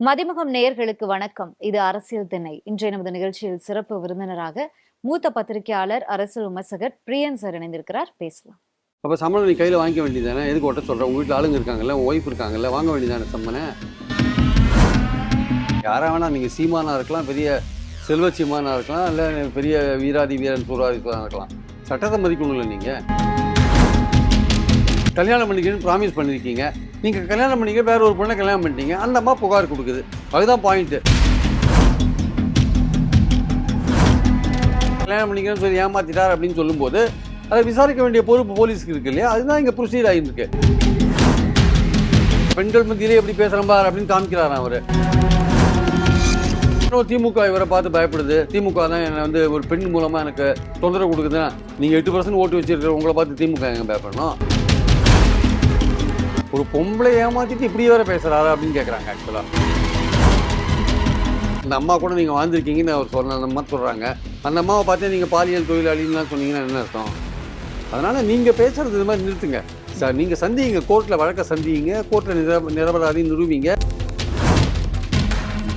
மதிமுகம் நேயர்களுக்கு வணக்கம். இது அரசியல் திணை இன்றைய நமது நிகழ்ச்சியில் சிறப்பு விருந்தினராக மூத்த பத்திரிகையாளர் அரசியல் விமர்சகர் பிரியன் சார் இணைந்திருக்கிறார். பேசலாம். அப்போ சம்பளம் நீ கையில் வாங்கிக்க வேண்டியதானே எதுக்கு ஒட்ட சொல்கிறேன் உங்கள் வீட்டில் ஆளுங்க இருக்காங்கல்ல உங்கள் ஒய்ஃப் இருக்காங்கல்ல வாங்க வேண்டியதானே சம்மனை யாரா வேணா நீங்கள் சீமானா இருக்கலாம் பெரிய செல்வ சீமானா இருக்கலாம் இல்லை பெரிய வீராதி வீரன் சூராதி இருக்கலாம். சட்டத்தை மதிக்கணும்ல நீங்கள் கல்யாணம் பண்ணிக்கணும்னு ப்ராமிஸ் பண்ணியிருக்கீங்க நீங்கள் கல்யாணம் பண்ணிக்க வேற ஒரு பொண்ணை கல்யாணம் பண்ணிட்டீங்க. அந்த அம்மா புகார் கொடுக்குது. அதுதான் பாயிண்ட்டு கல்யாணம் பண்ணிக்கணும்னு சொல்லி ஏமாத்திட்டார் அப்படின்னு சொல்லும்போது அதை விசாரிக்க வேண்டிய பொறுப்பு போலீஸ்க்கு இருக்கு இல்லையா? அதுதான் இங்கே ப்ரொசீட் ஆகியிருக்கு பெண்கள் மத்தியிலே எப்படி பேசுகிறேன் பார் அப்படின்னு காமிக்கிறார் அவர். திமுக இவரை பார்த்து பயப்படுது. திமுக தான் என்னை வந்து ஒரு பெண் மூலமாக எனக்கு தொந்தரவு கொடுக்குதுன்னா நீங்கள் எட்டு பர்சன்ட் ஓட்டு வச்சிருக்கிற உங்களை பார்த்து திமுக எங்கே பயப்படணும்? ஒரு பொம்பளை ஏமாத்திட்டு இப்படி வேற பேசுறாரு அப்படின்னு கேட்குறாங்க ஆக்சுவலாக அந்த அம்மா கூட நீங்கள் வாழ்ந்துருக்கீங்கன்னு அவர் சொன்ன அந்த அம்மா சொல்கிறாங்க அந்த அம்மாவை பார்த்து நீங்கள் பாலியல் தொழிலாளின்லாம் சொன்னீங்கன்னா என்ன அர்த்தம்? அதனால் நீங்கள் பேசுறது இது மாதிரி நிறுத்துங்க. சார் நீங்கள் சந்திங்க கோர்ட்டில் வழக்க சந்திங்க கோர்ட்டில் நிர நிரபராதி நிரூபிங்க.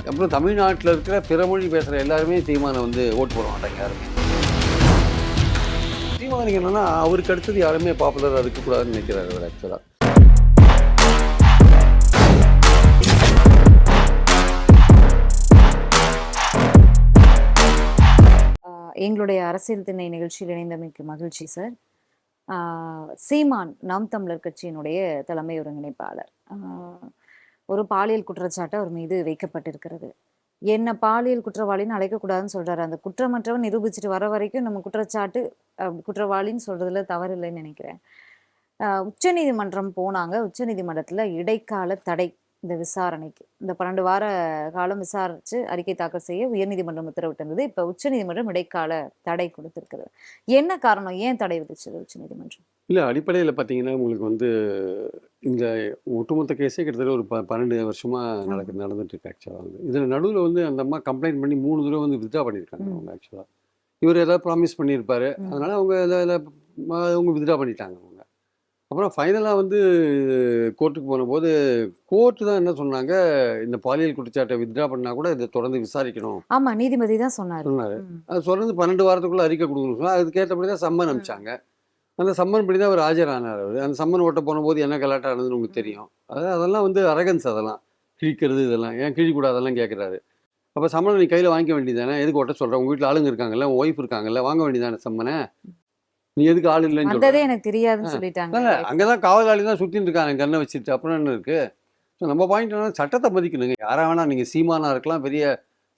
அப்புறம் தமிழ்நாட்டில் இருக்கிற பிற மொழி பேசுகிற எல்லாருமே தீமானை வந்து ஓட்டு போட மாட்டாங்க யாருமே. தீமானிக்கு என்னன்னா அவருக்கு அடுத்தது யாருமே பாப்புலராக இருக்கக்கூடாதுன்னு நினைக்கிறாரு அவர் ஆக்சுவலாக எங்களுடைய அரசியல் திணை நிகழ்ச்சியில் இணைந்தமைக்கு மகிழ்ச்சி சார். சீமான் நாம் தமிழர் கட்சியினுடைய தலைமை ஒருங்கிணைப்பாளர். ஒரு பாலியல் குற்றச்சாட்டு அவர் மீது வைக்கப்பட்டிருக்கிறது. என்ன பாலியல் குற்றவாளின்னு அழைக்கக்கூடாதுன்னு சொல்றாரு. அந்த குற்றமற்றவன் நிரூபிச்சுட்டு வர வரைக்கும் நம்ம குற்றச்சாட்டு குற்றவாளின்னு சொல்றதுல தவறு இல்லைன்னு நினைக்கிறேன் உச்சநீதிமன்றம் போனாங்க. உச்சநீதிமன்றத்தில் இடைக்கால தடை. இந்த விசாரணைக்கு. இந்த பன்னெண்டு வார காலம் விசாரிச்சு அறிக்கை தாக்கல் செய்ய உயர்நீதிமன்றம் உத்தரவிட்டிருந்தது. இப்ப உச்சநீதிமன்றம் இடைக்கால தடை கொடுத்திருக்கிறது. என்ன காரணம்? ஏன் தடை விதிச்சது உச்சநீதிமன்றம்? இல்லை அடிப்படையில் பார்த்தீங்கன்னா உங்களுக்கு வந்து இந்த ஒட்டுமொத்த கேஸே கிட்டத்தட்ட ஒரு ப பன்னெண்டு வருஷமாக நடக்க நடந்துட்டு இருக்கு ஆக்சுவலாக வந்து. இதில் நடுவில் வந்து அந்த அம்மா கம்ப்ளைண்ட் பண்ணி மூணு தடவை வந்து வித்ட்ரா பண்ணியிருக்காங்க. அவங்க ஆக்சுவலாக இவர் ஏதாவது ப்ராமிஸ் பண்ணியிருப்பாரு. அதனால அவங்க இதில் அவங்க வித்ட்ரா பண்ணிட்டாங்க. அப்புறம் ஃபைனலாக வந்து கோர்ட்டுக்கு போனபோது கோர்ட்டு தான் என்ன சொன்னாங்க இந்த பாலியல் குற்றச்சாட்டை வித்ட்ரா பண்ணால் கூட இதை தொடர்ந்து விசாரிக்கணும். ஆமா நீதிபதி தான் சொன்னாரு. சொன்னார். அது தொடர்ந்து பன்னெண்டு வாரத்துக்குள்ள அறிக்கை கொடுக்கணும் சொன்னா அதுக்கேற்றபடி தான் சம்மன் அனுப்பிச்சாங்க. அந்த சம்மன் படி தான் அவர் ஆஜரானார் அவர். அந்த சம்மன் ஓட்ட போனபோது என்ன கலாட்டம் நடந்ததுன்னு உங்களுக்கு தெரியும். அது அதெல்லாம் வந்து அரகன்ஸ் அதெல்லாம். கிழிக்கிறது இதெல்லாம். ஏன் கிழிக்கூடாதெல்லாம் கேட்குறாரு அப்போ சம்மனை நீ கையில் வாங்கிக்க வேண்டியதானே எதுக்கு ஓட்ட சொல்கிறேன் உங்கள் வீட்டில் ஆளுங்க இருக்காங்கல்ல உன் ஒய்ஃப் இருக்காங்கல்ல வாங்க வேண்டியதானே சம்மனை? நீ எதுக்கு ஆள் இல்லைன்னு வந்ததே? எனக்கு தெரியாதுன்னு சொல்லிட்டாங்க. இல்ல அங்கே தான் காவலாளி தான் சுற்றின்னு இருக்காங்க கண்ணை வச்சுட்டு அப்புறம் என்ன இருக்குது ஸோ நம்ம பாயிண்ட் என்ன சட்டத்தை மதிக்கணுங்க. யாரா வேணா நீங்கள் சீமானா இருக்கலாம் பெரிய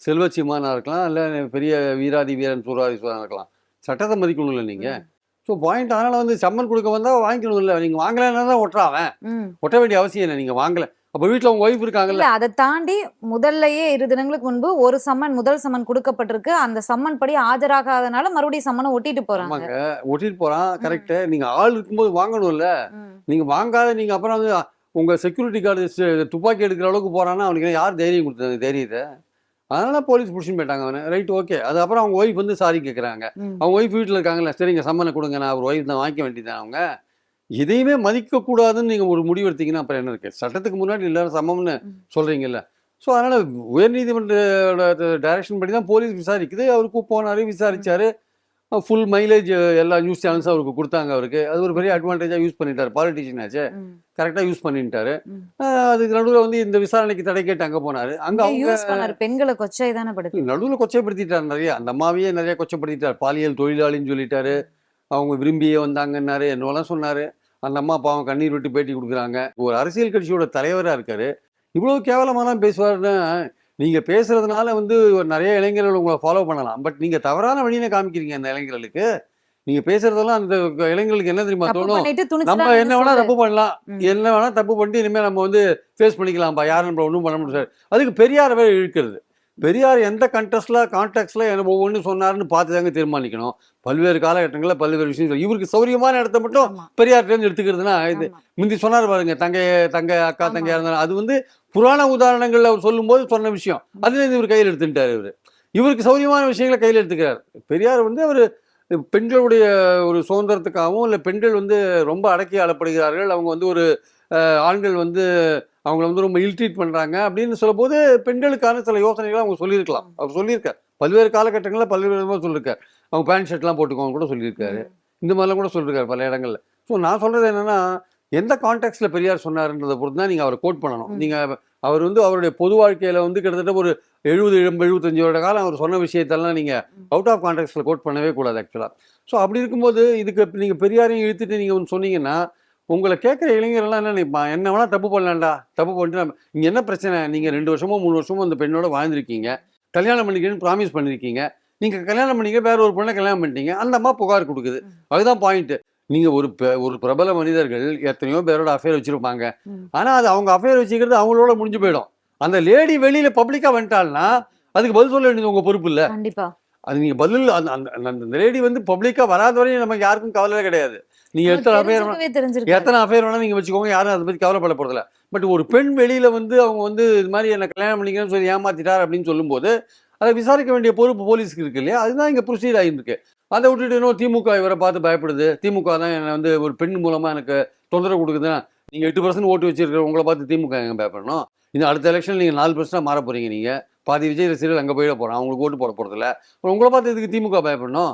செல்வ சீமானா இருக்கலாம் இல்லை பெரிய வீராதி வீரன் சூராதி சூரனா இருக்கலாம். சட்டத்தை மதிக்கணும்ல நீங்கள் ஸோ பாயிண்ட் அதனால் வந்து சம்மன் கொடுக்க வந்தால் வாங்கிக்கணும் இல்லை நீங்கள் வாங்கலைன்னா தான் ஒட்டுறாவன் ம். ஒட்ட வேண்டிய அவசியம் இல்லை. நீங்கள் வாங்கலை. அப்போ வீட்டில் உங்கள் ஒய்ஃப் இருக்காங்கல்ல? இல்ல அதை தாண்டி முதல்லயே இரு தினங்களுக்கு முன்பு ஒரு சம்மன் முதல் சம்மன் கொடுக்கப்பட்டிருக்கு. அந்த சம்மன் படி ஆஜராகாதனால மறுபடியும் சம்மனை ஒட்டிட்டு போறாங்க. ஒட்டிட்டு போகிறான் கரெக்டு நீங்கள் ஆள் இருக்கும்போது வாங்கணும்ல. ம். நீங்கள் வாங்காத நீங்கள் அப்புறம் வந்து உங்கள் செக்யூரிட்டி கார்டு துப்பாக்கி எடுக்கிற அளவுக்கு போகிறான்னா அவனுக்கு யார் தைரியம் கொடுத்தது? தைரியத்தை அதனால போலீஸ் பிடிச்சின்னு போயிட்டாங்க அவனை. ரைட் ஓகே அது அப்புறம் அவங்க ஒய்ஃப் வந்து சாரி கேட்குறாங்க. அவங்க ஒய்ஃப் வீட்டில் இருக்காங்கல்ல. சரிங்க சம்மனை கொடுங்க நான் அவர் ஒய்ஃப் தான் வாங்கிக்க வேண்டியதான் அவங்க. எதையுமே மதிக்கக்கூடாதுன்னு நீங்கள் ஒரு முடிவு எடுத்தீங்கன்னா அப்புறம் என்ன இருக்குது சட்டத்துக்கு முன்னாடி எல்லாரும் சமம்னு. சொல்கிறீங்கல்ல ஸோ அதனால் உயர்நீதிமன்ற டைரக்ஷன் படி தான் போலீஸ் விசாரிக்குது. அவருக்கு போனார் விசாரிச்சாரு. ஃபுல் மைலேஜ் எல்லா நியூஸ் சேனல்ஸும் அவருக்கு கொடுத்தாங்க அவருக்கு. அது ஒரு பெரிய அட்வான்டேஜாக யூஸ் பண்ணிட்டார். பாலிட்டிஷியன் ஆச்சு. கரெக்டாக யூஸ் பண்ணிட்டாரு. அதுக்கு நடுவில் வந்து இந்த விசாரணைக்கு தடை கேட்டு அங்கே போனார். அங்கே அவங்க பெண்களை கொச்சை தானே படுத்து நடுவில் கொச்சைப்படுத்திட்டார் நிறைய. அந்த அம்மாவையே நிறைய கொச்சைப்படுத்திட்டார். பாலியல் தொழிலாளின்னு சொல்லிட்டாரு. அவங்க விரும்பியே வந்தாங்கன்னாரு. என்னவெல்லாம் சொன்னார். அந்த அம்மா பாவம் கண்ணீர் விட்டு பேட்டி கொடுக்குறாங்க. ஒரு அரசியல் கட்சியோட தலைவராக இருக்காரு. இவ்வளோ கேவலமாலாம் பேசுவாருன்னா நீங்கள் பேசுறதுனால வந்து நிறைய இளைஞர்கள் உங்களை ஃபாலோ பண்ணலாம். பட் நீங்கள் தவறான வழியில காமிக்கிறீங்க அந்த இளைஞர்களுக்கு. நீங்கள் பேசுறதெல்லாம் அந்த இளைஞர்களுக்கு என்ன தெரியுமா தோணும்? நம்ம என்ன வேணா. தப்பு பண்ணலாம். என்ன வேணா தப்பு பண்ணிட்டு இனிமேல் நம்ம வந்து ஃபேஸ் பண்ணிக்கலாம்ப்பா யாரும் நம்மள ஒன்றும் பண்ண முடியாது. அதுக்கு பெரியார் வேற இழுக்கிறது. பெரியார் எந்த கண்டெஸ்ட்ல கான்டெக்ட்ல என்ன ஒவ்வொன்றும் சொன்னாருன்னு பார்த்து தாங்க தீர்மானிக்கணும். பல்வேறு காலகட்டங்களில் பல்வேறு விஷயம் இவருக்கு சௌரியமான இடத்த மட்டும் ஆமா, பெரியார்ட்டேருந்து எடுத்துக்கிறதுனா இது. முந்தி சொன்னார் பாருங்க தங்கை தங்கை அக்கா ஆமா. தங்கையா இருந்தாலும் அது வந்து புராண உதாரணங்கள்ல அவர் சொல்லும்போது சொன்ன விஷயம். அதுல இருந்து இவர் கையில் எடுத்துட்டார் இவர். இவருக்கு சௌரியமான விஷயங்களை கையில் எடுத்துக்கிறார். பெரியார் வந்து அவர் பெண்களுடைய ஒரு சுதந்திரத்துக்காகவும் இல்லை பெண்கள் வந்து ரொம்ப அடக்கி ஆளப்படுகிறார்கள். அவங்க வந்து ஒரு ஆண்கள் வந்து அவங்கள வந்து ரொம்ப இல்ட்ரீட் பண்றாங்க அப்படின்னு சொல்லும்போது பெண்களுக்கான சில யோசனைகளை அவங்க சொல்லியிருக்கலாம். அவர் சொல்லியிருக்கார். பல்வேறு காலகட்டங்களில் பல்வேறு விதமாக சொல்லியிருக்காரு அவங்க பேண்ட் ஷர்ட்லாம் போட்டுக்கோங்க கூட சொல்லியிருக்காரு. இந்த மாதிரிலாம் கூட சொல்லியிருக்காரு பல இடங்கள்ல. ஸோ நான் சொல்றது என்னன்னா எந்த கான்டெக்ட்ல பெரியார் சொன்னாருன்றதை பொறுத்து தான் நீங்க அவரை கோட் பண்ணணும். ம். நீங்க அவர் வந்து அவருடைய பொது வாழ்க்கையில வந்து கிட்டத்தட்ட ஒரு எழுபது எழுபத்தஞ்சு வருட காலம் அவர் சொன்ன விஷயத்தெல்லாம் நீங்க ம். அவுட் ஆஃப் கான்டெக்ட்ல கோட் பண்ணவே கூடாது ஆக்சுவலா ஸோ அப்படி இருக்கும்போது இதுக்கு இப்ப நீங்க பெரியாரையும் இழுத்துட்டு நீங்க ஒன்று சொன்னீங்கன்னா உங்களை கேட்குற இளைஞர்கள்லாம் என்ன நினைப்பான் என்ன வேணா தப்பு பண்ணலாம்டா. தப்பு பண்ணிட்டு நம்ம இங்க என்ன பிரச்சனை? நீங்க ரெண்டு வருஷமோ மூணு வருஷமோ அந்த பெண்ணோட வாழ்ந்திருக்கீங்க. கல்யாணம் பண்ணிக்கணும்னு ப்ராமிஸ் பண்ணிருக்கீங்க. நீங்க கல்யாணம் பண்ணீங்க வேற ஒரு பொண்ணை கல்யாணம் பண்ணிட்டீங்க. அந்த அம்மா புகார் கொடுக்குது. அதுதான் பாயிண்ட் நீங்க ஒரு ஒரு பிரபல மனிதர்கள் எத்தனையோ பேரோட அஃபேர் வச்சிருப்பாங்க. ம். ஆனா அது அவங்க அஃபேர் வச்சுக்கிறது அவங்களோட முடிஞ்சு போயிடும். அந்த லேடி வெளியில பப்ளிக்கா வந்துட்டாள்னா அதுக்கு பதில் சொல்ல வேண்டியது உங்க பொறுப்பு இல்ல. கண்டிப்பா. அது நீங்க பதில் அந்த அந்த லேடி வந்து பப்ளிக்கா வராத வரையும் நமக்கு யாருக்கும் கவலை கிடையாது. நீங்க எத்தனை அஃபேர் எத்தனை அஃபேர் வேணா நீங்க வச்சுக்கோங்க. யாரும் அதை பத்தி கவலைப்பட போறதில்ல. பட் ஒரு பெண் வெளியில வந்து அவங்க வந்து இது மாதிரி என்ன கல்யாணம் பண்ணிக்கணும்னு சொல்லி ஏமாத்திட்டார் அப்படின்னு சொல்லும்போது அதை விசாரிக்க வேண்டிய பொறுப்பு போலீஸ்க்கு இருக்கு இல்லையா? அதுதான் இங்க ப்ரொசீட் ஆகிருக்கு அதை விட்டுட்டு இன்னும் திமுக இவரை பார்த்து பயப்படுது. திமுக தான் என்னை வந்து ஒரு பெண் மூலமா எனக்கு தொந்தரவு கொடுக்குதுன்னா நீங்க எட்டு பர்சன்ட் ஓட்டு வச்சிருக்கிற உங்களை பார்த்து திமுக எங்க பயப்படணும்? இந்த அடுத்த எலெக்ஷன் நீங்க நாலு பர்சன்டா மாற போறீங்க நீங்க. பாதி விஜய் ரசிகர்கள் அங்க போயிட போறான். அவங்களுக்கு ஓட்டு போட அப்புறம் உங்களை பார்த்து எதுக்கு திமுக பயப்படணும்?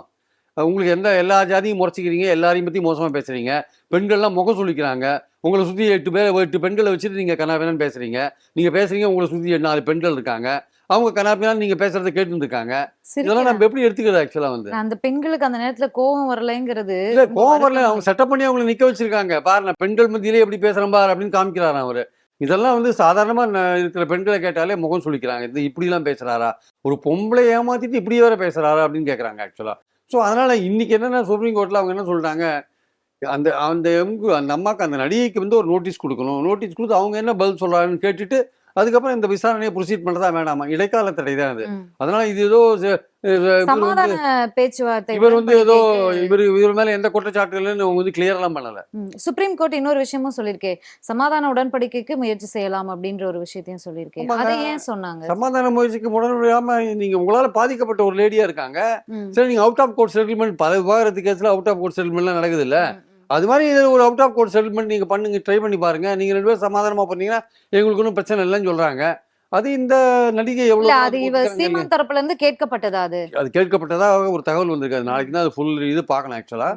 உங்களுக்கு எந்த எல்லா ஜாதியும் முறைச்சிக்கிறீங்க எல்லாரையும் பத்தி மோசமா பேசுறீங்க பெண்கள்லாம் முகம் சொல்லிக்கிறாங்க உங்களை சுற்றி எட்டு பேர் எட்டு பெண்களை வச்சுட்டு நீங்கள் கனாபினான்னு பேசுறீங்க. நீங்கள் பேசுறீங்க உங்களை சுற்றி நாலு பெண்கள் இருக்காங்க. அவங்க கனாபினான்னு நீங்கள் பேசுறதை கேட்டுட்டு இருக்காங்க இதெல்லாம் நம்ம எப்படி எடுத்துக்கிறது ஆக்சுவலாக வந்து? அந்த பெண்களுக்கு அந்த நேரத்துல கோபம் வரலைங்கிறது இல்ல கோவம் வரல அவங்க செட்டப் பண்ணி அவங்களை நிக்க வச்சிருக்காங்க. பாரு நான் பெண்கள் மத்தியிலே எப்படி பேசுறேன் பாரு அப்படின்னு காமிக்கிறாராம் அவரு. இதெல்லாம் வந்து சாதாரணமா ந- இருக்கிற பெண்களை கேட்டாலே முகம் சுளிக்கிறாங்க. இது இப்படிலாம் பேசுறாரா? ஒரு பொம்பளை ஏமாத்திட்டு இப்படி வேற பேசுறாரா அப்படின்னு கேக்குறாங்க ஆக்சுவலா ஸோ அதனால் இன்றைக்கி என்னென்ன சுப்ரீம் கோர்ட்டில் அவங்க என்ன சொல்கிறாங்க அந்த அந்த எம்கு அந்த அம்மாவுக்கு அந்த நடிகைக்கு வந்து ஒரு நோட்டீஸ் கொடுக்கணும். நோட்டீஸ் கொடுத்து அவங்க என்ன பதில் சொல்கிறாங்கன்னு கேட்டுட்டு அதுக்கப்புறம் இந்த விசாரணையை ப்ரொசீட் பண்ணதா வேணாமா இடைக்கால தடை தான் அது. அதனால இது ஏதோ பேச்சுவார்த்தை இவர் வந்து ஏதோ இவர் இவர் மேல எந்த குற்றச்சாட்டுகள்னு அவங்க வந்து கிளியர் எல்லாம் பண்ணல. சுப்ரீம் கோர்ட் இன்னொரு விஷயமும் சொல்லியிருக்கே சமாதான உடன்படிக்கைக்கு முயற்சி செய்யலாம் அப்படின்ற ஒரு விஷயத்தையும் சொல்லியிருக்கேன். அதை ஏன் சொன்னாங்க சமாதான முயற்சிக்கு உடனடியாம நீங்க உங்களால பாதிக்கப்பட்ட ஒரு லேடியா இருக்காங்க. சரி நீங்க அவுட் ஆஃப் கோர்ட் செட்டில்மெண்ட் பல விவாகரத்து கேஸ்ல அவுட் ஆஃப் கோர்ட் செட்டில்மெண்ட்லாம் நடக்குது இல்ல. அது மாதிரி இதுல ஒரு அவுட் ஆஃப் கோர்ட் செட்டில்மெண்ட் நீங்க பண்ணுங்க ட்ரை பண்ணி பாருங்க. நீங்க ரெண்டு பேரும் சமாதானமா பண்ணீங்கன்னா எங்களுக்கு ஒன்றும் பிரச்சனை இல்லைன்னு சொல்றாங்க. அது இந்த நடிகை எவ்வளவு அது இவ? சீமான் தரப்புல இருந்து கேட்கப்பட்டதா அது? அது கேட்கப்பட்டதாக ஒரு தகவல் வந்திருக்கு. நாளைக்கு தான் அது ஃபுல் இது பார்க்கணும் ஆக்சுவலா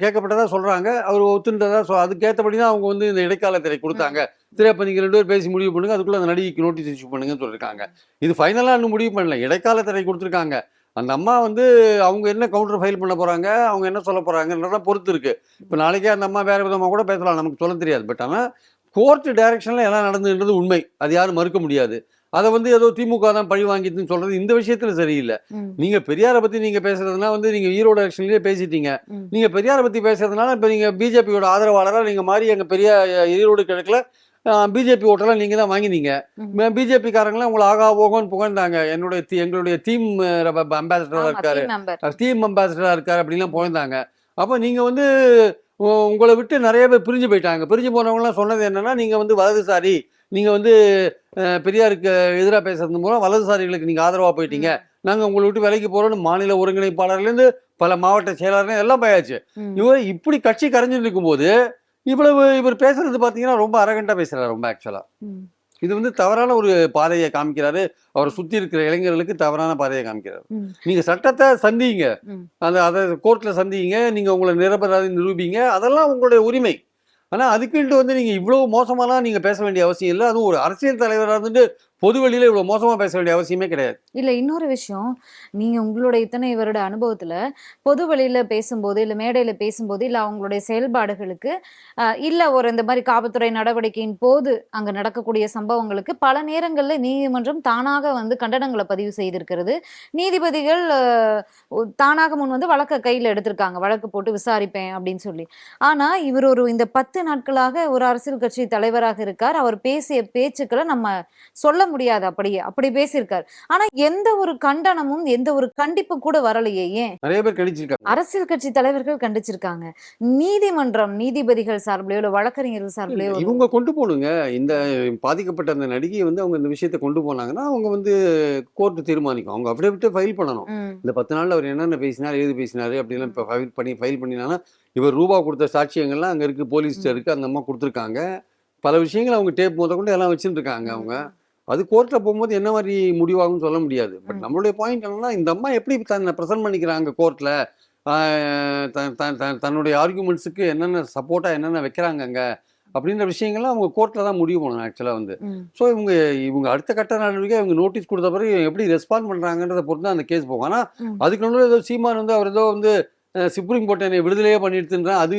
கேட்கப்பட்டதா சொல்றாங்க. அவர் ஒத்துன்றதா ஸோ அதுக்கேற்றபடி தான் அவங்க வந்து இந்த இடைக்கால திரை கொடுத்தாங்க. சரி அப்போ நீங்கள் ரெண்டு பேரும் பேசி முடிவு பண்ணுங்க. அதுக்குள்ள அந்த நடிகைக்கு நோட்டீஸ் இஷ்யூ பண்ணுங்கன்னு சொல்லியிருக்காங்க இது ஃபைனலாக இன்னும் முடிவு பண்ணல. இடைக்கால திரை கொடுத்துருக்காங்க. அந்த அம்மா வந்து அவங்க என்ன கவுண்டர் ஃபைல் பண்ண போறாங்க அவங்க என்ன சொல்ல போறாங்கன்றதான் பொறுத்து இருக்கு. இப்போ நாளைக்கே அந்த அம்மா வேற விதமாக கூட பேசலாம் நமக்கு சொல்ல தெரியாது. பட் ஆனால் கோர்ட் டைரக்ஷனில் எல்லாம் நடந்துன்றது உண்மை. அது யாரும் மறுக்க முடியாது. அதை வந்து ஏதோ திமுக தான் பழி வாங்கிட்டுன்னு சொல்றது இந்த விஷயத்துல சரியில்லை. நீங்க பெரியாரை பத்தி நீங்க பேசுறதுனா வந்து நீங்க ஈரோடு எலெக்ஷன்லயே பேசிட்டீங்க. நீங்க பெரியாரை பத்தி பேசுறதுனால இப்ப நீங்க பிஜேபியோட ஆதரவாளரா நீங்க மாறி எங்க பெரிய ஈரோடு கிழக்குல பிஜேபி ஓட்டெல்லாம் நீங்க தான் வாங்கினீங்க. ம். பிஜேபி காரங்களாம் உங்களை ஆகா போகன்னு புகழ்ந்தாங்க. என்னுடைய தி- எங்களுடைய டீம் அம்பாசிடரா ஆமா, இருக்காரு. team member. டீம் அம்பாசிடரா இருக்காரு அப்படின்லாம் புகழ்ந்தாங்க. அப்ப நீங்க வந்து உங்களை விட்டு நிறைய பேர் பிரிஞ்சு போயிட்டாங்க. பிரிஞ்சு போனவங்கலாம் சொன்னது என்னன்னா நீங்க வந்து வலதுசாரி நீங்க வந்து பெரியாருக்கு எதிராக பேசுறது மூலம் வலதுசாரிகளுக்கு நீங்க ஆதரவா போயிட்டீங்க. நாங்க உங்களை விட்டு விலைக்கு போறோம்னு மாநில ஒருங்கிணைப்பாளர்ல இருந்து பல மாவட்ட செயலாளர் எல்லாம் போயாச்சு. இவர் இப்படி கட்சி கரைஞ்சிட்டு இருக்கும்போது இவ்வளவு இவர் பேசுறது பாத்தீங்கன்னா ரொம்ப அரகண்டா பேசுறாரு ரொம்ப ஆக்சுவலா. இது வந்து தவறான ஒரு பாதையை காமிக்கிறாரு. அவரை சுத்தி இருக்கிற இளைஞர்களுக்கு தவறான பாதையை காமிக்கிறாரு. நீங்க சட்டத்தை சந்திங்க. அந்த அதை கோர்ட்ல சந்திங்க. நீங்க உங்களை நிரபராதி நிரூபிங்க. அதெல்லாம் உங்களுடைய உரிமை. ஆனா அதுக்குன்ட்டு வந்து நீங்க இவ்வளவு மோசமாலாம் நீங்க பேச வேண்டிய அவசியம் இல்லை. அதுவும் ஒரு அரசியல் தலைவராக இருந்துட்டு பொது வெளியில இவ்வளவு மோசமா பேச வேண்டிய அவசியமே கிடையாது. இல்ல இன்னொரு விஷயம். நீங்க உங்களோட இத்தனை வருட அனுபவத்துல பொது வழியில பேசும்போது இல்ல மேடையில பேசும்போது இல்ல அவங்களுடைய செயல்பாடுகளுக்கு அஹ், இல்ல ஒரு இந்த மாதிரி காவல்துறை நடவடிக்கையின் போது அங்க நடக்கக்கூடிய சம்பவங்களுக்கு பல நேரங்கள்ல நீதிமன்றம் தானாக வந்து கண்டனங்களை பதிவு செய்திருக்கிறது. நீதிபதிகள் தானாக முன் வந்து வழக்க கையில எடுத்திருக்காங்க. வழக்கு போட்டு விசாரிப்பேன் அப்படின்னு சொல்லி. ஆனா இவர் ஒரு இந்த பத்து நாட்களாக ஒரு அரசியல் கட்சி தலைவராக இருக்கார். அவர் பேசிய பேச்சுக்களை நம்ம சொல்ல முடியாது அப்படியே அப்படி பேசியிருக்கார். ஆனா எந்த ஒரு கண்டனமும் எந்த ஒரு கண்டிப்பும் கூட வரலையே ஏன்? நிறைய பேர் கடிச்சிருக்காங்க அரசியல் கட்சி தலைவர்கள் கண்டிச்சிருக்காங்க. நீதிமன்றம் நீதிபதிகள் சார்பிலையோ இல்ல வழக்கறிஞர்கள் சார்பிலையோ இவங்க கொண்டு போகணுங்க. இந்த பாதிக்கப்பட்ட அந்த நடிகையை வந்து அவங்க இந்த விஷயத்தை கொண்டு போனாங்கன்னா அவங்க வந்து கோர்ட் தீர்மானிக்கும். அவங்க அஃபிடவிட்டை ஃபைல் பண்ணணும். இந்த பத்து நாள்ல அவர் என்னென்ன பேசினார் ஏது பேசினாரு அப்படிலாம் இப்போ ஃபைல் பண்ணி ஃபைல் பண்ணினாங்கன்னா இவர் ரூபா கொடுத்த சாட்சியங்கள்லாம் அங்கே இருக்கு போலீஸ்ட்ட இருக்கு அந்த அம்மா கொடுத்துருக்காங்க. பல விஷயங்கள் அவங்க டேப் முத கொண்டு எல்லாம் வச்சுட்டு இருக்காங்க அவங்க அது கோர்ட்டில் போகும்போது என்ன மாதிரி முடிவாகும்னு சொல்ல முடியாது. பட். நம்மளுடைய பாயிண்ட் என்னன்னா இந்த அம்மா எப்படி தன்னை ப்ரெசென்ட் பண்ணிக்கிறாங்க கோர்ட்டில் தன்னுடைய ஆர்குமெண்ட்ஸுக்கு என்னென்ன சப்போர்ட்டாக என்னென்ன வைக்கிறாங்க அங்க? அப்படின்ற விஷயங்கள்லாம் அவங்க கோர்ட்டில் தான் முடிவு பண்ணணும் ஆக்சுவலாக வந்து. ஸோ இவங்க இவங்க அடுத்த கட்ட நடவடிக்கை இவங்க நோட்டீஸ் கொடுத்த பிறகு எப்படி ரெஸ்பாண்ட் பண்ணுறாங்கன்றத பொறுத்து தான் அந்த கேஸ் போகும். ஆனால். அதுக்கு நடுவில் ஏதோ சீமான் வந்து அவர் ஏதோ வந்து சுப்ரீம் கோர்ட் என்னை விடுதலையே பண்ணிடுதுன்றா அது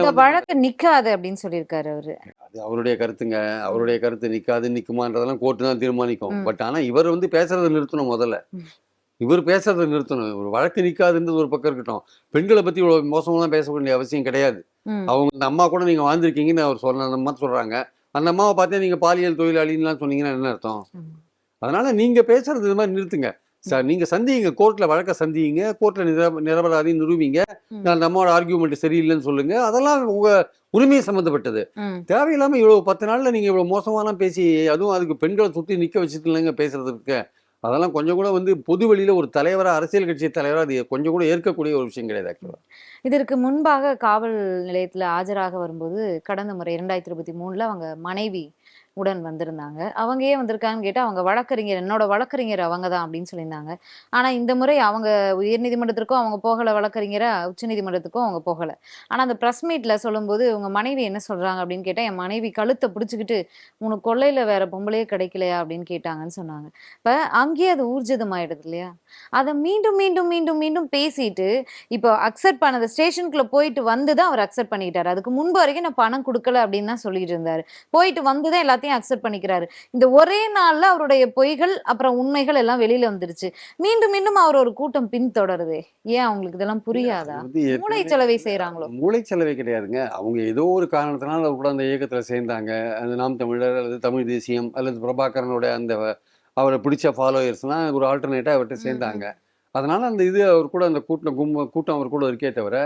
வந்து வழக்கு நிக்காது அப்படின்னு சொல்லியிருக்காரு அவரு. அவருடைய கருத்துங்க. அவருடைய கருத்து நிக்காது நிக்குமான்றதெல்லாம் கோர்ட்டு தான் தீர்மானிக்கும். பட் ஆனா இவர் வந்து பேசுறதை நிறுத்தணும் முதல்ல. இவர் பேசுறதை நிறுத்தணும். ஒரு வழக்கு நிக்காதுன்றது ஒரு பக்கம் இருக்கட்டும். பெண்களை பத்தி இவ்வளவு மோசமா பேச வேண்டிய அவசியம் கிடையாது. அவங்க அம்மா கூட நீங்க வாழ்ந்திருக்கீங்கன்னு அவர் சொன்ன அந்த அம்மா சொல்றாங்க. அந்த அம்மாவை பார்த்தே நீங்க பாலியல் தொழிலாளின்னுலாம் சொன்னீங்கன்னா என்ன அர்த்தம். அதனால நீங்க பேசுறது இது மாதிரி நிறுத்துங்க. சார் நீங்க சந்திங்க கோர்ட்ல வழக்க சந்திங்க கோர்ட்ல நிர நிரபராதி நிரூபிங்க. அம்மாவோட ஆர்கியூமெண்ட் சரியில்லைன்னு சொல்லுங்க. அதெல்லாம் உங்க உரிமை சம்மந்தப்பட்டது. தேவையில்லாம இவ்வளவு பத்து நாள்ல நீங்க இவ்வளவு மோசமாலாம் பேசி அதுவும் அதுக்கு பெண்களை சுத்தி நிக்க வச்சுட்டு இல்லைங்க பேசுறதுக்கு. அதெல்லாம் கொஞ்சம் கூட வந்து பொது வெளியில ஒரு தலைவரா அரசியல் கட்சி தலைவரா அது கொஞ்சம் கூட ஏற்கக்கூடிய ஒரு விஷயம் கிடையாது ஆக்சுவலா இதற்கு முன்பாக காவல் நிலையத்துல ஆஜராக வரும்போது கடந்த முறை இரண்டாயிரத்தி இருபத்தி மூணுல அவங்க மனைவி உடன் வந்திருந்தாங்க. அவங்க ஏன் வந்திருக்காங்கன்னு கேட்டா அவங்க வழக்கறிஞர் என்னோட வழக்கறிஞர் அவங்க தான் அப்படின்னு சொல்லியிருந்தாங்க. ஆனா இந்த முறை அவங்க உயர்நீதிமன்றத்திற்கும் அவங்க போகல வழக்கறிஞரா உச்சநீதிமன்றத்துக்கும் அவங்க போகலை. ஆனா அந்த ப்ரெஸ் மீட்ல சொல்லும்போது உங்க மனைவி என்ன சொல்றாங்க? அப்படின்னு கேட்டா என் மனைவி கழுத்தை பிடிச்சிக்கிட்டு உனக்கு கொள்ளையில் வேற பொம்பளையே கிடைக்கலையா? அப்படின்னு கேட்டாங்கன்னு சொன்னாங்க. இப்ப அங்கேயே அது ஊர்ஜிதமாயிடுது இல்லையா? அதை மீண்டும் மீண்டும் மீண்டும் மீண்டும் பேசிட்டு இப்போ அக்செப்ட் பண்ணது ஸ்டேஷனுக்குள்ளே போயிட்டு வந்து தான் அவர் அக்செப்ட் பண்ணிக்கிட்டார். அதுக்கு முன்பு வரைக்கும் நான் பணம் கொடுக்கல அப்படின்னு தான் சொல்லிட்டு இருந்தாரு. போயிட்டு வந்து தான் எல்லாத்தையும் அக்செப்ட் பண்ணிக்கிறாரு. இந்த ஒரே நாள்ல அவருடைய பொய்கள் அப்புறம் உண்மைகள் எல்லாம் வெளியில வந்துருச்சு. மீண்டும் மீண்டும் அவர் ஒரு கூட்டம் பின்தொடருதே. ஏன் அவங்களுக்கு இதெல்லாம் புரியாதா? மூளை செலவை செய்யறாங்களோ மூளை செலவே கிடையாதுங்க. அவங்க ஏதோ ஒரு காரணத்தினால அவர் கூட அந்த இயக்கத்துல சேர்ந்தாங்க. அந்த நாம் தமிழர் அல்லது தமிழ் தேசியம் அல்லது பிரபாகரனோட அந்த அவரை பிடிச்ச ஃபாலோயர்ஸ்னா ஒரு ஆல்டர்னேட்டா அவர்கிட்ட சேர்ந்தாங்க. அதனால அந்த இது அவர் கூட அந்த கூட்டம் கும்ப கூட்டம் அவர் கூட இருக்கே தவிர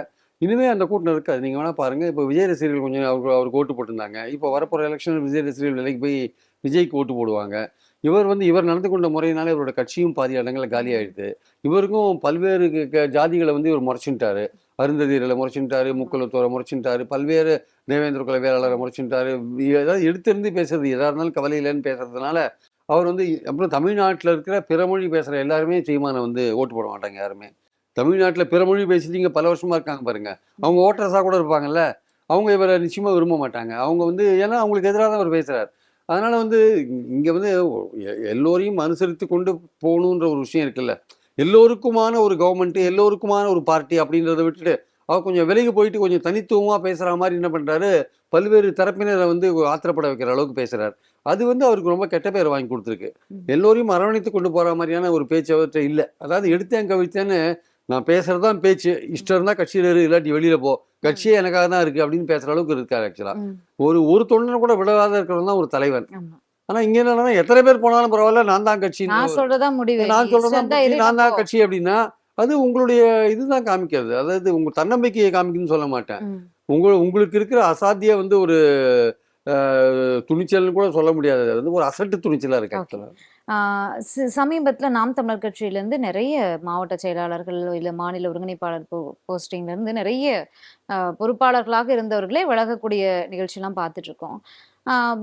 இனிமே அந்த கூட்டம் இருக்காது. நீங்க வேணா பாருங்க. இப்போ விஜய் ரசிகர்கள் கொஞ்சம் அவருக்கு அவருக்கு ஓட்டு போட்டிருந்தாங்க. இப்போ வரப்போற எலெக்ஷன் விஜய் ரசிகர்கள் விலைக்கு போய் விஜய்க்கு ஓட்டு போடுவாங்க. இவர் வந்து இவர் நடந்து கொண்ட முறையினால இவரோட கட்சியும் பாதி இடங்களில் காலி ஆயிடுது. இவருக்கும் பல்வேறு க- ஜாதிகளை வந்து இவர் முறைச்சுட்டாரு. அருந்ததியர்களை முறைச்சுட்டாரு முக்குலத்தோரை முறைச்சுட்டாரு பல்வேறு தேவேந்திர குல வேளாளரை முறைச்சுட்டாரு. ஏதாவது எடுத்திருந்து பேசுறது எதா இருந்தாலும் கவலை இல்லைன்னு பேசுறதுனால அவர் வந்து அப்புறம் தமிழ்நாட்டில் இருக்கிற பிறமொழி பேசுகிற எல்லாருமே சீமானை வந்து ஓட்டு போட மாட்டாங்க யாருமே. தமிழ்நாட்டில் பிறமொழி பேசிட்டீங்க பல வருஷமா இருக்காங்க பாருங்க. அவங்க ஓட்டர்ஸாக கூட இருப்பாங்கல்ல. அவங்க இவரை நிச்சயமாக விரும்ப மாட்டாங்க. அவங்க வந்து ஏன்னா அவங்களுக்கு எதிராக தான் அவர் பேசுகிறார் அதனால வந்து இங்கே வந்து எல்லோரையும் அனுசரித்து கொண்டு போகணுன்ற ஒரு விஷயம் இருக்குல்ல. எல்லோருக்குமான ஒரு கவர்மெண்ட் எல்லோருக்குமான ஒரு பார்ட்டி அப்படின்றத விட்டுட்டு அவர் கொஞ்சம் விலகி போயிட்டு கொஞ்சம் தனித்துவமாக பேசுகிற மாதிரி என்ன பண்ணுறாரு பல்வேறு தரப்பினரை வந்து ஆத்திரப்பட வைக்கிற அளவுக்கு பேசுகிறார் அது வந்து அவருக்கு ரொம்ப கெட்ட பேர் வாங்கி கொடுத்துருக்கு. எல்லோரையும் அரவணைத்து கொண்டு போகிற மாதிரியான ஒரு பேச்சு அவர்கிட்ட இல்லை. அதாவது எடுத்தேன் கவித்தேன்னு நான் பேசுறது தான் பேச்சு. இஷ்டம் இருந்தால் கட்சியில் இரு இல்லாட்டி வெளியில் போ. கட்சியே எனக்காக தான் இருக்குது அப்படின்னு பேசுகிற அளவுக்கு இருக்காரு ஆக்சுவலாக ம், ஒரு ஒரு தொண்டனை கூட விடாத இருக்கிறவன் தான் ஒரு தலைவன். ஆனால் இங்கே என்னன்னா எத்தனை பேர் போனாலும் பரவாயில்ல நான் தான் கட்சி நான் சொல்றதா முடிவு. நான் சொல்றதான் நான் தான். கட்சி அப்படின்னா அது உங்களுடைய இதுதான் காமிக்கிறது. அதாவது உங்க தன்னம்பிக்கையை காமிக்குன்னு சொல்ல மாட்டேன். உங்க உங்களுக்கு இருக்கிற அசாத்திய வந்து ஒரு துணிச்சல்னு கூட சொல்ல முடியாது. அது வந்து ஒரு அசட்டு துணிச்சலா இருக்கு. ஆக்சுவலா சமீபத்தில் நாம் தமிழர் கட்சியிலேருந்து நிறைய மாவட்ட செயலாளர்கள் இல்லை மாநில ஒருங்கிணைப்பாளர் போ- போஸ்டிங்லேருந்து நிறைய பொறுப்பாளர்களாக இருந்தவர்களே விலகக்கூடிய நிகழ்ச்சியெல்லாம் பார்த்துட்ருக்கோம்.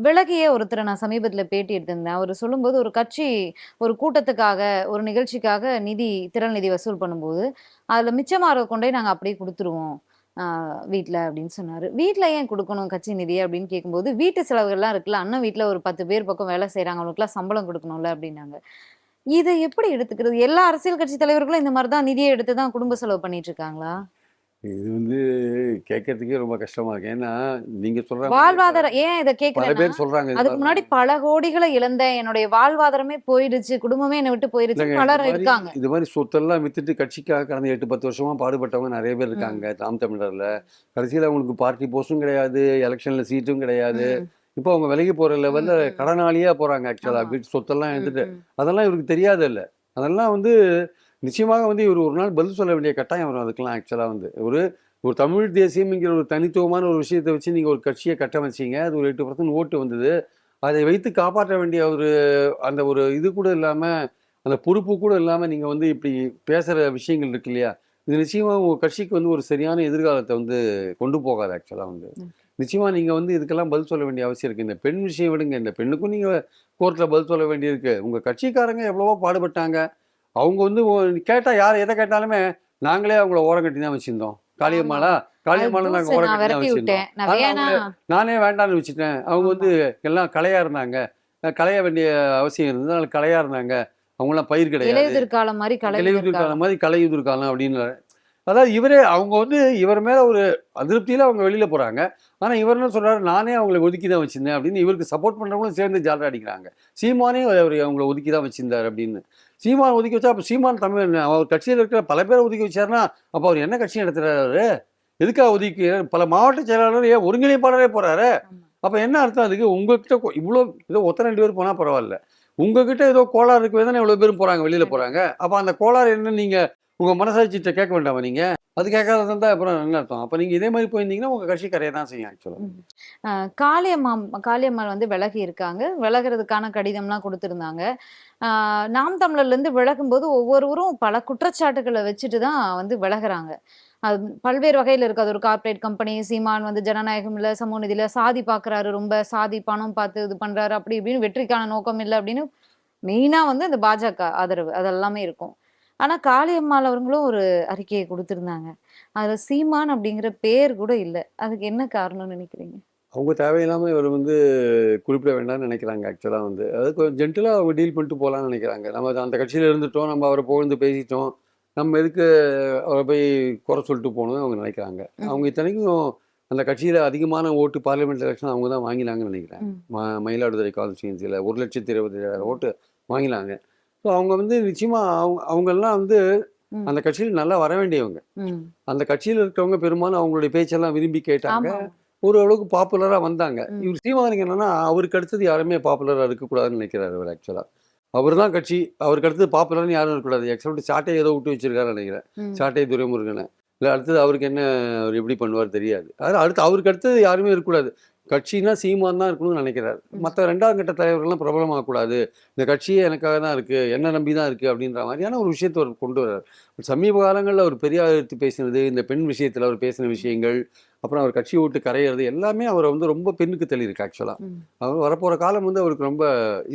விலகிய ஒருத்தரை நான் சமீபத்தில் பேட்டி எடுத்திருந்தேன். அவர் சொல்லும்போது ஒரு கட்சி ஒரு கூட்டத்துக்காக ஒரு நிகழ்ச்சிக்காக நிதி திறன் நிதி வசூல் பண்ணும்போது அதில் மிச்சமாக கொண்டே நாங்கள் அப்படியே கொடுத்துருவோம். வீட்டில் அப்படின்னு சொன்னாரு. வீட்டில் ஏன் கொடுக்கணும் கட்சி நிதி அப்படின்னு கேட்கும்போது வீட்டு செலவுகள்லாம் இருக்குல்ல அண்ணன் வீட்டில் ஒரு பத்து பேர் பக்கம் வேலை செய்கிறாங்க அவங்களுக்குலாம் சம்பளம் கொடுக்கணும்ல அப்படின்னாங்க. இதை எப்படி எடுத்துக்கிறது? எல்லா அரசியல் கட்சி தலைவர்களும் இந்த மாதிரி தான் நிதியை எடுத்து தான் குடும்ப செலவு பண்ணிட்டு இருக்காங்களா? இது வந்து கேட்கறதுக்கே ரொம்ப கஷ்டமா இருக்கு. ஏன்னா நீங்க சொல்ற வாழ்வாதாரம் ஏன் இதை பல பேர் சொல்றாங்க இது அதுக்கு முன்னாடி பல கோடிகளை இழந்தேன். என்னுடைய வாழ்வாதாரமே போயிடுச்சு குடும்பமே என்னை விட்டு போயிடுச்சு இல்லைங்க, பலர் மாதிரி- இருக்காங்க. இது மாதிரி சொத்தெல்லாம் வித்துட்டு கட்சிக்காக கடந்த எட்டு பத்து வருஷமா பாடுபட்டவங்க நிறைய பேர் இருக்காங்க. நாம் தமிழர்ல. கடைசியில அவங்களுக்கு பார்ட்டி போஸ்டும் கிடையாது எலெக்ஷன்ல சீட்டும் கிடையாது. ம், இப்போ அவங்க விலகி போற லெவல்ல ம், ம். கடனாளியா போறாங்க ஆக்சுவலா ஆமா. வீட்டு சொத்தெல்லாம் ம், எடுத்துட்டு. ம். அதெல்லாம் இவருக்கு தெரியாது இல்ல அதெல்லாம் வந்து நிச்சயமாக வந்து இவர் ஒரு நாள் பதில் சொல்ல வேண்டிய கட்டாயம் வரும் அதுக்கெல்லாம் ஆக்சுவலாக வந்து. ஒரு ஒரு தமிழ் தேசியம்ங்கிற ஒரு தனித்துவமான ஒரு விஷயத்தை வச்சு நீங்கள் ஒரு கட்சியை கட்டமைச்சீங்க அது ஒரு எட்டு பர்சன்ட் ஓட்டு வந்தது. அதை வைத்து காப்பாற்ற வேண்டிய ஒரு அந்த ஒரு இது கூட இல்லாமல் அந்த பொறுப்பு கூட இல்லாமல் நீங்கள் வந்து இப்படி பேசுகிற விஷயங்கள் இருக்கு இல்லையா? இது நிச்சயமாக உங்கள் கட்சிக்கு வந்து ஒரு சரியான எதிர்காலத்தை வந்து கொண்டு போகாது ஆக்சுவலாக வந்து. நிச்சயமா நீங்க வந்து இதுக்கெல்லாம் பதில் சொல்ல வேண்டிய அவசியம் இருக்கு. இந்த பெண் விஷயம் விடுங்க. இந்த பெண்ணுக்கும் நீங்க கோர்ட்ல பதில் சொல்ல வேண்டியிருக்கு. உங்க கட்சிக்காரங்க எவ்வளவோ பாடுபட்டாங்க. அவங்க வந்து ஒ- கேட்டா யார் எதை கேட்டாலுமே நாங்களே அவங்கள ஓரம் கட்டி தான் வச்சிருந்தோம். காளியம்மாளா? காளியம்மாளை நாங்க அது ஓரம் கட்டி தான் வச்சிருந்தோம். நான் வேண்டாம்னு வச்சுட்டேன். அவங்க. வந்து எல்லாம் கலையா இருந்தாங்க. களைய வேண்டிய அவசியம் இருந்தது. அதனால கலையா இருந்தாங்க. அவங்களாம் பயிர் கிடையாது. காலம் மாதிரி கலை காலம் மாதிரி கலையுதிர் காலம் அப்படின்னு அதாவது இவரே அவங்க வந்து இவர் மேல ஒரு அதிருப்தியில அவங்க வெளியில போறாங்க. ஆனா இவர் என்ன சொல்றாரு? நானே அவங்களை ஒதுக்கி தான் வச்சிருந்தேன் அப்படின்னு இவருக்கு சப்போர்ட் பண்றவங்களும் சேர்ந்து ஜாலரா அடிக்கிறாங்க. சீமானே அவர் அவங்கள ஒதுக்கி தான் வச்சிருந்தார் அப்படின்னு. சீமான் ஒதுக்கி வச்சா அப்ப சீமான் தமிழ் அவர் கட்சியில் இருக்கிற பல பேரை ஒதுக்கி வச்சாருன்னா அப்ப அவர் என்ன கட்சி நடத்துறாரு? எதுக்காக ஒதுக்கி பல மாவட்ட செயலாளர் ஏன் ஒருங்கிணைப்பாளரே போறாரு? ஆமா. அப்ப என்ன அர்த்தம் அதுக்கு? உங்ககிட்ட இவ்வளோ ஏதோ ஒத்த ரெண்டு பேர் போனா பரவாயில்ல. உங்ககிட்ட ஏதோ கோளாறு இருக்கவே தானே இவ்வளவு பேரும் போறாங்க வெளியில போறாங்க. அப்ப அந்த கோளாறு என்ன? நீங்க உங்க மனசாட்சியிட்ட கேட்க வேண்டாமா நீங்க? அது கேட்காத தான் அப்புறம் என்ன அர்த்தம்? அப்ப நீங்க இதே மாதிரி போயிருந்தீங்கன்னா உங்க கட்சி கரையை தான் செய்யும் ஆக்சுவலா காளியம்மா காளியம்மாள் வந்து விலகி இருக்காங்க. விலகிறதுக்கான கடிதம்லாம் கொடுத்துருந்தாங்க. நாம் தமிழர்ல இருந்து விலகும்போது ஒவ்வொருவரும் பல குற்றச்சாட்டுகளை வச்சுட்டு தான் வந்து விலகுறாங்க. அது பல்வேறு வகையில் இருக்கு. அது ஒரு கார்ப்பரேட் கம்பெனி சீமான் வந்து ஜனநாயகம் இல்லை சமூக நிதியில சாதி பார்க்கறாரு ரொம்ப சாதி பணம் பார்த்து இது பண்றாரு. அப்படி இப்படின்னு வெற்றிக்கான நோக்கம் இல்லை அப்படின்னு மெயினா வந்து இந்த பாஜக ஆதரவு. அதெல்லாமே இருக்கும். ஆனா காளியம்மாள் அவர்களும் ஒரு அறிக்கையை கொடுத்திருந்தாங்க. அதுல சீமான் அப்படிங்கிற பேர் கூட இல்லை. அதுக்கு என்ன காரணம்னு நினைக்கிறீங்க? அவங்க தேவையில்லாம இவர் வந்து குறிப்பிட வேண்டாம்னு நினைக்கிறாங்க ஆக்சுவலா வந்து. அது கொஞ்சம் ஜென்டலா அவங்க டீல் பண்ணிட்டு போகலான்னு நினைக்கிறாங்க. நம்ம அந்த கட்சியில இருந்துட்டோம் நம்ம அவரை புகழ்ந்து பேசிட்டோம் நம்ம எதுக்கு அவரை போய் குறை சொல்லிட்டு போகணும்னு அவங்க நினைக்கிறாங்க. அவங்க இத்தனைக்கும் அந்த கட்சியில அதிகமான ஓட்டு பார்லிமெண்ட் எலெக்ஷன் அவங்க தான் வாங்கினாங்கன்னு நினைக்கிறேன். மயிலாடுதுறை கான்ஸ்டியூன்சியில் ஒரு லட்சத்தி இருபத்தி ஏழாயிரம் ஓட்டு வாங்கினாங்க. ஸோ அவங்க வந்து நிச்சயமா அவங்க அவங்கெல்லாம் வந்து. அந்த கட்சியில் நல்லா வர வேண்டியவங்க. அந்த கட்சியில் இருக்கிறவங்க பெரும்பாலும் அவங்களுடைய பேச்செல்லாம் விரும்பி கேட்டாங்க. ஆமா ஓரளவுக்கு பாப்புலராக வந்தாங்க. இவர் சீமானுக்கு என்னன்னா அவருக்கு அடுத்தது யாருமே பாப்புலராக இருக்கக்கூடாதுன்னு நினைக்கிறாரு அவர் ஆக்சுவலாக அவர் தான் கட்சி அவருக்கு அடுத்தது பாப்புலர்னு யாரும் இருக்கக்கூடாது. எக்ஸப்ட் சாட்டை ஏதோ விட்டு வச்சிருக்காருன்னு நினைக்கிறேன். சாட்டை துரைமுருகனை. இல்லை அடுத்தது அவருக்கு என்ன அவர் எப்படி பண்ணுவார் தெரியாது. அதாவது அடுத்து அவருக்கு அடுத்தது யாருமே இருக்கக்கூடாது. கட்சினா சீமான் தான் இருக்கணும்னு நினைக்கிறாரு. மற்ற ரெண்டாம் கட்ட தலைவர்கள்லாம் பிரபலமாகக்கூடாது. இந்த கட்சியே எனக்காக தான் இருக்குது என்ன நம்பி தான் இருக்குது அப்படின்ற மாதிரியான ஒரு விஷயத்தை அவர் கொண்டு வர்றார். சமீப காலங்களில் அவர் பெரியார் எடுத்து பேசினது இந்த பெண் விஷயத்தில் அவர் பேசின விஷயங்கள் அப்புறம் அவர் கட்சியை விட்டு கரையிறது எல்லாமே அவரை வந்து ரொம்ப பெண்ணுக்கு தள்ளியிருக்கு ஆக்சுவலாக. அவர் வரப்போகிற காலம் வந்து அவருக்கு ரொம்ப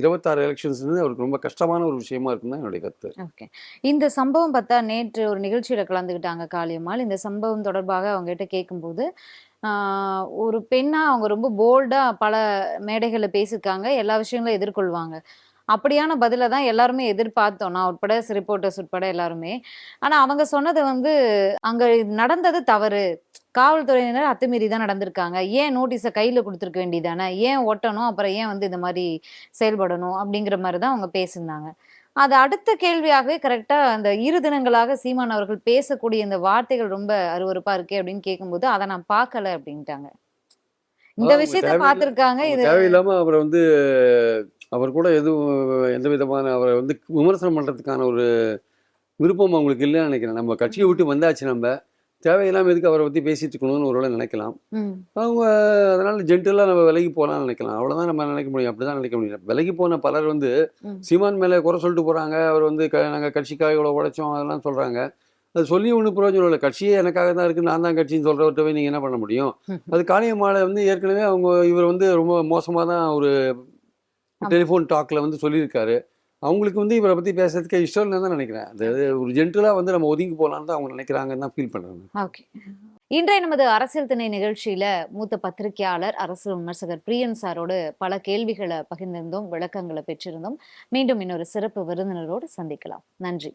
இருபத்தாறு எலெக்ஷன்ஸ் அவருக்கு ரொம்ப கஷ்டமான ஒரு விஷயமா இருக்குன்னு தான் என்னுடைய கருத்து. ஓகே. இந்த சம்பவம் பார்த்தா நேற்று ஒரு நிகழ்ச்சியில கலந்துக்கிட்டாங்க காளியம்மாள். இந்த சம்பவம் தொடர்பாக அவங்க கிட்ட கேட்கும்போது ஒரு பெண்ணா அவங்க ரொம்ப போல்டா பல மேடைகள்ல பேசியிருக்காங்க எல்லா விஷயங்களும் எதிர்கொள்வாங்க. அப்படியான பதில தான் எல்லாருமே எதிர்பார்த்தோம். நான் உட்பட ரிப்போர்ட்டர்ஸ் உட்பட எல்லாருமே. ஆனா அவங்க சொன்னது வந்து அங்க நடந்தது தவறு. காவல்துறையினர் அத்துமீறி தான் நடந்திருக்காங்க. ஏன் நோட்டீஸை கையில கொடுத்துருக்க வேண்டியதானே ஏன் ஒட்டணும்? அப்புறம் ஏன் வந்து இந்த மாதிரி செயல்படணும்? அப்படிங்கிற மாதிரி தான் அவங்க பேசியிருந்தாங்க. அது அடுத்த கேள்வியாகவே கரெக்டா அந்த இரு தினங்களாக சீமான் அவர்கள் பேசக்கூடிய இந்த வார்த்தைகள் ரொம்ப அருவருப்பா இருக்கே அப்படின்னு கேட்கும்போது அதை நான் பார்க்கல அப்படின்ட்டாங்க. இந்த விஷயத்த பார்த்திருக்காங்க இது தேவையில்லாம அவரை வந்து அவர் கூட எதுவும் எந்த விதமான அவரை வந்து விமர்சனம் பண்றதுக்கான ஒரு விருப்பம் அவங்களுக்கு இல்லைன்னு நினைக்கிறேன். நம்ம கட்சியை விட்டு வந்தாச்சு நம்ம. தேவையில்லாம எதுக்கு அவரை பத்தி பேசிட்டு இருக்கணும்னு ஒரு வேளை நினைக்கலாம். அவங்க அதனால ஜென்டலாக நம்ம விலகி போகலாம்னு நினைக்கலாம். அவ்வளவுதான் நம்ம நினைக்க முடியும். அப்படிதான் நினைக்க முடியும். விலகி போன பலர் வந்து. சீமான் மேலே குறை சொல்லிட்டு போறாங்க. அவர் வந்து க நாங்கள் கட்சிக்காக இவ்வளோ உழைச்சோம் அதெல்லாம் சொல்றாங்க. அது சொல்லி ஒன்றும் பிரயோஜனம் இல்லை. கட்சியே எனக்காக தான் இருக்கு. நான் தான் கட்சின்னு சொல்றவர்கிட்ட போய் நீங்க என்ன பண்ண முடியும்? அது காளியம்மாளை வந்து ஏற்கனவே அவங்க இவர் வந்து ரொம்ப மோசமாக தான் ஒரு. டெலிஃபோன் டாக்ல வந்து சொல்லியிருக்காரு. அவங்களுக்கு வந்து இவரை பத்தி பேசுறதுக்கு இஷ்டம் இல்லைன்னு தான் நினைக்கிறேன். அது ஒரு ஜென்டலாக வந்து நம்ம ஒதுங்கி போகலான்னு தான் அவங்க நினைக்கிறாங்கன்னு தான் ஃபீல் பண்ணுறாங்க ஓகே இன்றைய நமது அரசியல் திணை நிகழ்ச்சியில மூத்த பத்திரிகையாளர் அரசியல் விமர்சகர் பிரியன் சாரோடு பல கேள்விகளை பகிர்ந்திருந்தோம் விளக்கங்களை பெற்றிருந்தோம். மீண்டும் இன்னொரு சிறப்பு விருந்தினரோடு சந்திக்கலாம். நன்றி.